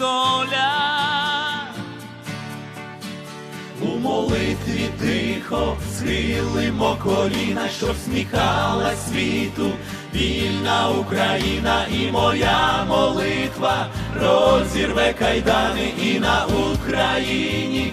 доля. У молитві тихо схилимо коліна, щоб сміхала світу, вільна Україна і моя молитва розірве кайдани, і на Україні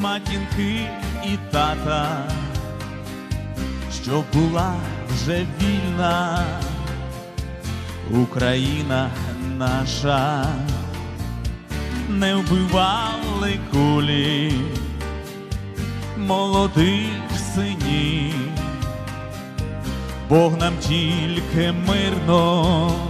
матінки і тата, щоб була вже вільна. Україна наша, не вбивали кулі молодих синів, Бог нам тільки мирно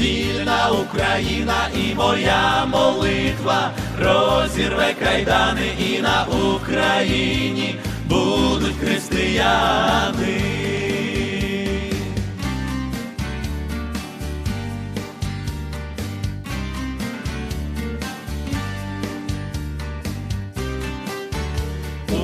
вільна Україна і моя молитва розірве кайдани, і на Україні будуть християни.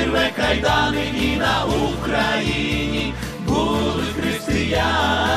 розірве кайдани, і на Україні будуть християни.